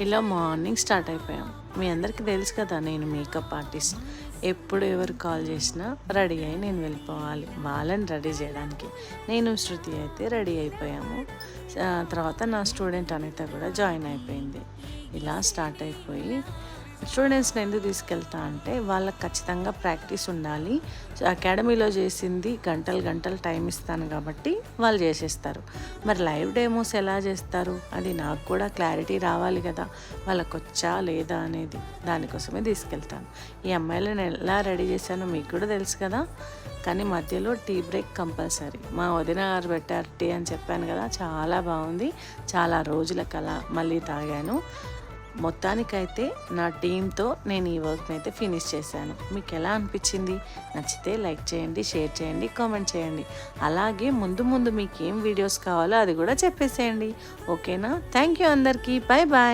ఇలా morning start అయిపోయాం. మీ అందరికీ తెలుసు కదా నేను మేకప్ ఆర్టిస్ట్. ఎప్పుడు ఎవరు కాల్ చేసినా రెడీ అయి నేను వెళ్ళిపోవాలి. వాళ్ళని రెడీ చేయడానికి. నేను శృతి అయితే రెడీ అయిపోయాము. తర్వాత నా స్టూడెంట్ అనిత కూడా జాయిన్ అయిపోయింది. ఇలా స్టార్ట్ అయిపోయి స్టూడెంట్స్ని ఎందుకు తీసుకెళ్తా అంటే వాళ్ళకి ఖచ్చితంగా ప్రాక్టీస్ ఉండాలి. అకాడమీలో చేసింది గంటలు గంటలు టైం ఇస్తాను కాబట్టి వాళ్ళు చేసేస్తారు. మరి లైవ్ డెమోస్ ఎలా చేస్తారు? అది నాకు కూడా క్లారిటీ రావాలి కదా. వాళ్ళకి వచ్చా లేదా అనేది దానికోసమే తీసుకెళ్తాను. ఈ అమ్మాయిలను ఎలా రెడీ చేశానో మీకు కూడా తెలుసు కదా. కానీ మధ్యలో టీ బ్రేక్ కంపల్సరీ. మా వదిన గారు పెట్టారు టీ అని చెప్పాను కదా. చాలా బాగుంది. చాలా రోజులకు అలా మళ్ళీ తాగాను. మొత్తానికైతే నా టీంతో నేను ఈ వర్క్ని అయితే ఫినిష్ చేశాను. మీకు ఎలా అనిపించింది? నచ్చితే లైక్ చేయండి షేర్ చేయండి కామెంట్ చేయండి. అలాగే ముందు ముందు మీకు ఏం వీడియోస్ కావాలో అది కూడా చెప్పేసేయండి. ఓకేనా? థ్యాంక్ యూ అందరికీ. Bye bye